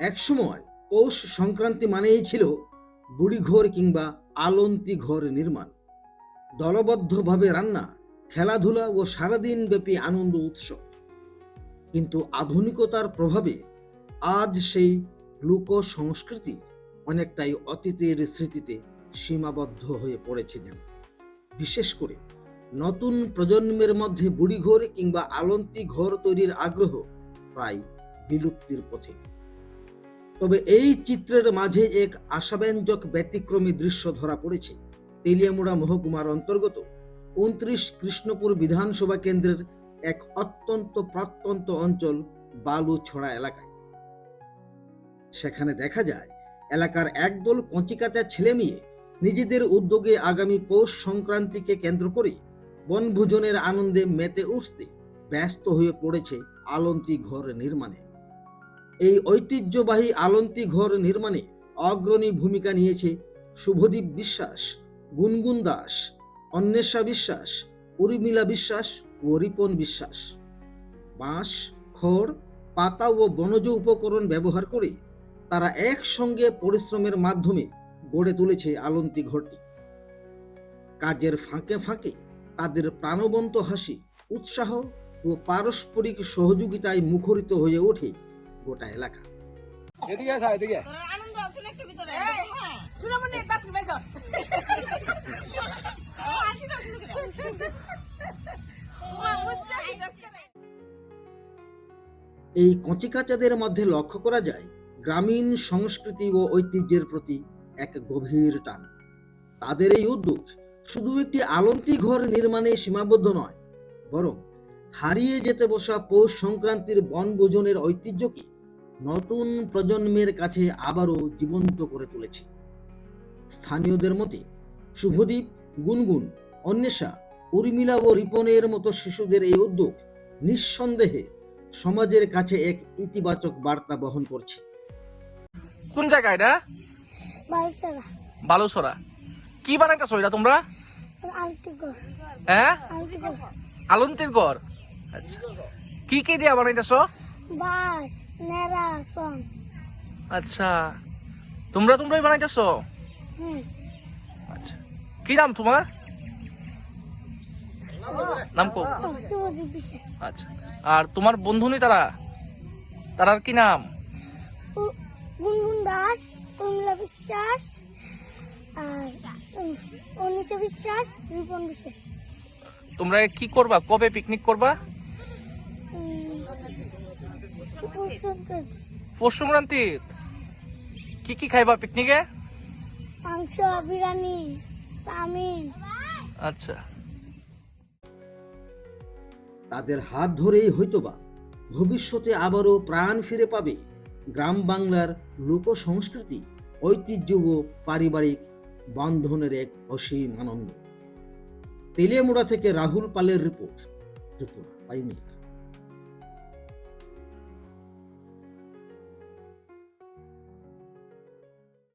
একসময় পৌষ সংক্রান্তি মানেই ছিল বুড়িঘর কিংবা আলন্তি ঘর নির্মাণ। দলবদ্ধভাবে রান্না, খেলাধুলা ও সারাদিন ব্যাপী আনন্দ উৎসব। কিন্তু আধুনিকতার প্রভাবে আজ সেই লোক সংস্কৃতি অনেকটাই অতীতের স্মৃতিতে সীমাবদ্ধ হয়ে পড়েছে যেন। বিশেষ করে নতুন প্রজন্মের মধ্যে বুড়িঘর কিংবা আলন্তি ঘর তৈরির আগ্রহ প্রায় বিলুপ্তির পথে। তবে এই চিত্রের মাঝে এক আশাব্যঞ্জক ব্যতিক্রমী দৃশ্য ধরা পড়েছে। তেলিয়ামুড়া মহকুমার অন্তর্গত উনত্রিশ কৃষ্ণপুর বিধানসভা কেন্দ্রের এক অত্যন্ত প্রত্যন্ত অঞ্চল বালুছড়া এলাকায়। সেখানে দেখা যায়, এলাকার একদল কঞ্চিকাচা ছেলে মেয়ে নিজেদের উদ্যোগে আগামী পৌষ সংক্রান্তিকে কেন্দ্র করে বনভোজনের আনন্দে মেতে উঠতে ব্যস্ত হয়ে পড়েছে আলন্তি ঘর নির্মাণে। এই ঐতিহ্যবাহী আলন্তি ঘর নির্মাণে অগ্রণী ভূমিকা নিয়েছে শুভদীপ বিশ্বাস, গুনগুন দাস, অন্বেষা বিশ্বাস, উর্মিলা বিশ্বাস ও রিপন বিশ্বাস। বাঁশ, খড়, পাতা ও বনজ উপকরণ ব্যবহার করে তারা একসঙ্গে পরিশ্রমের মাধ্যমে গড়ে তুলেছে আলন্তি ঘরটি। কাজের ফাঁকে ফাঁকে তাদের প্রাণবন্ত হাসি, উৎসাহ ও পারস্পরিক সহযোগিতায় মুখরিত হয়ে ওঠে গোটা এলাকা। এদিকে আসা এদিকে আনন্দ আছে না একটু ভিতরে। হ্যাঁ। সুনামনি দাঁত এই কচিকাচাদের মধ্যে লক্ষ্য করা যায় গ্রামীণ সংস্কৃতি ও ঐতিহ্যের প্রতি এক গভীর টান। তাদের এই উদ্যোগ শুধু একটি আলন্তি ঘর নির্মাণে সীমাবদ্ধ নয় বরং হারিয়ে যেতে বসা পৌষ সংক্রান্তির বনভোজনের ঐতিহ্যকে নতুন প্রজন্মের কাছে আবারও জীবন্ত করে তুলেছে। স্থানীয়দের মতে শুভদীপ গুনগুন অন্বেষা উর্মিলা ও রিপনের মতো শিশুদের এই উদ্যোগ নিঃসন্দেহে সমাজের কাছে এক ইতিবাচক বার্তা বহন করছে। কোন জায়গা এটা? বালুসরা কি বানাইতেছো এটা তোমরা? হ্যাঁ? আলন্তির ঘর আচ্ছা। কি কি দিয়া বানাইতেছো? বাস আচ্ছা তোমরা তোমরাই বানাইতেছো? আচ্ছা কি নাম তোমার? নাম কো। আচ্ছা আর তোমার বন্ধুনি তারা? তারার কি নাম? গুনগুন দাস উর্মিলা বিশ্বাস আর অনিশা বিশ্বাস রিপন বিশ্বাস। তোমরা কি করবা? কবে পিকনিক করবা? পৌষ সংক্রান্তি কি কি খাইবা পিকনিকে? মাংস বিরিয়ানি চাউমিন। আচ্ছা। তাদের হাত ধরেই হয়তোবা ভবিষ্যতে আবারও প্রাণ ফিরে পাবে গ্রাম বাংলার লোক সংস্কৃতি ঐতিহ্য ও পারিবারিক বন্ধনের এক অসীম আনন্দ। তেলিয়ামুড়া থেকে রাহুল পালের রিপোর্ট। ত্রিপুরা পাইনিয়ার